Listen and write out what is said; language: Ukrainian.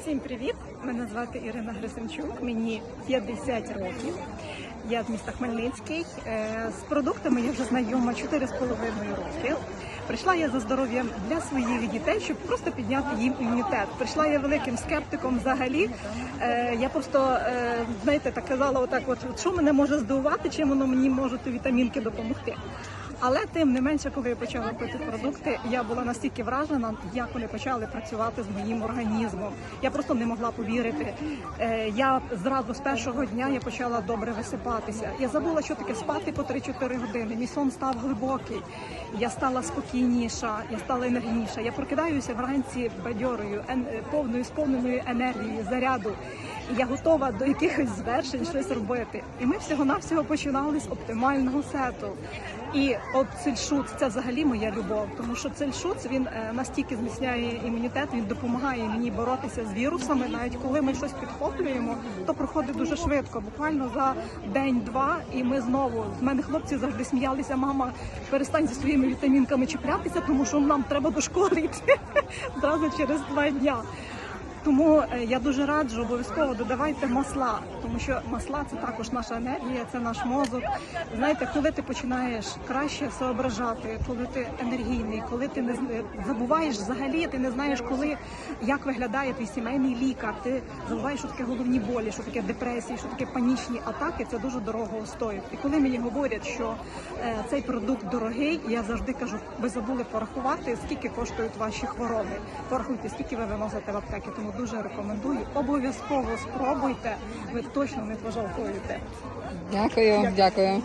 Всім привіт! Мене звати Ірина Грисимчук, мені 50 років. Я з міста Хмельницький. Е, З продуктами я вже знайома 4,5 роки. Прийшла я за здоров'ям для своїх дітей, щоб просто підняти їм імунітет. Прийшла я великим скептиком взагалі. Е, Я просто е, знаєте, так казала, отак, от що мене може здивувати, чим воно мені може вітамінки допомогти. Але тим не менше, коли я почала пити продукти, я була настільки вражена, як вони почали працювати з моїм організмом. Я просто не могла повірити. Е, Я зразу з першого дня я почала добре висипатися. Я забула, що таке спати по 3-4 години. Мій сон став глибокий. Я стала спокійніша, я стала енергійніша. Я прокидаюся вранці бадьорою, повною сповненою енергії, заряду. Я готова до якихось звершень щось робити. І ми всього навсього починали з оптимального сету. І от цельшуц це взагалі моя любов, тому що цельшуц він е, настільки зміцняє імунітет, він допомагає мені боротися з вірусами. Навіть коли ми щось підхоплюємо, то проходить дуже швидко, буквально за день-два, і ми знову з мене хлопці завжди сміялися. Мама, перестань зі своїми вітамінками чіплятися, тому що нам треба до школи йти одразу через два дня. Тому е, я дуже раджу обов'язково додавайте масла, тому що масла це також наша енергія, це наш мозок. Знаєте, коли ти починаєш краще соображати, коли ти енергійний, коли ти не з- забуваєш взагалі, ти не знаєш, коли як виглядає твій сімейний лікар. Ти забуваєш, що таке головні болі, що таке депресії, що таке панічні атаки. Це дуже дорого стоїть. І коли мені говорять, що е, цей продукт дорогий, я завжди кажу, ви забули порахувати, скільки коштують ваші хвороби. Порахуйте, скільки ви виносите в аптеки. Тому дуже рекомендую. Обов'язково спробуйте. Ви точно не пожалкуєте. Дякую, дякую.